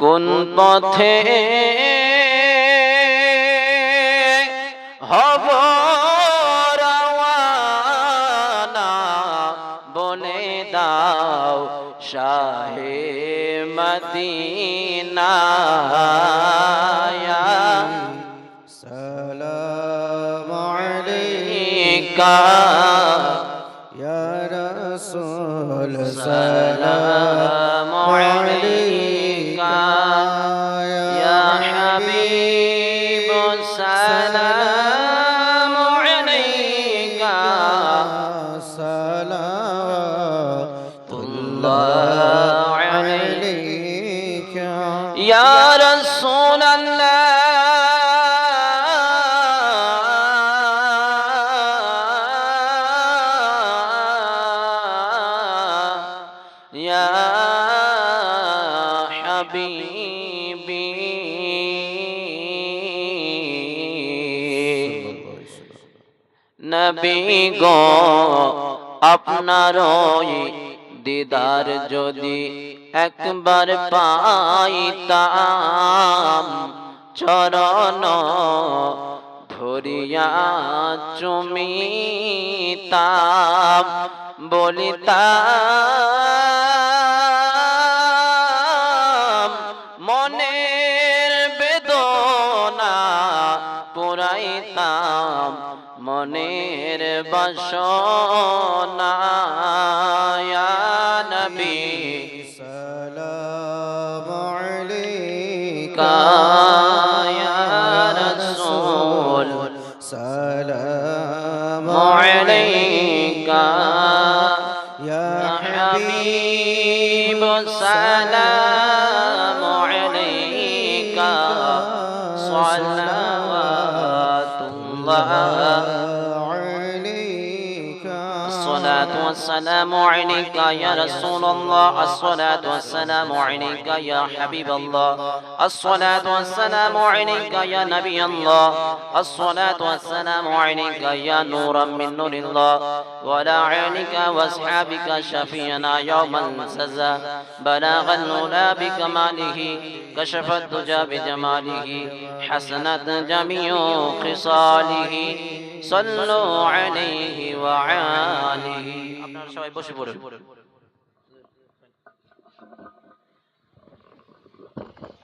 কোন পথে হব বনে দাও শাহে মদিনা। সালাম কা رسول سلام عليك يا حبيب سلام عليك. صلوات الله عليك عليك. يا رسول الله. يا حبيبي নবী গো আপনার ওই দিদার যদি একবার পাইতাম চরণ ধরিয়া চুমিতাম বলিতাম মনের বাসনা ইয়া নবী سلام عليك ইয়া রাসূল سلام عليك يا يا حبيب السلام عليك صلوات الله الصلاة والسلام عليك يا رسول الله. الصلاة والسلام عليك يا حبيب الله. الصلاة والسلام عليك يا نبي الله. الصلاة والسلام عليك يا نورا من نور الله. وعلى عليك وأصحابك شفينا يوم السزا بلاغ الأولى بكماله كشف الدجى بجماله حسنت جميع خصاله. সাল্লু আলাইহি ওয়া আলিহি আপনারা সবাই বসে পড়ুন।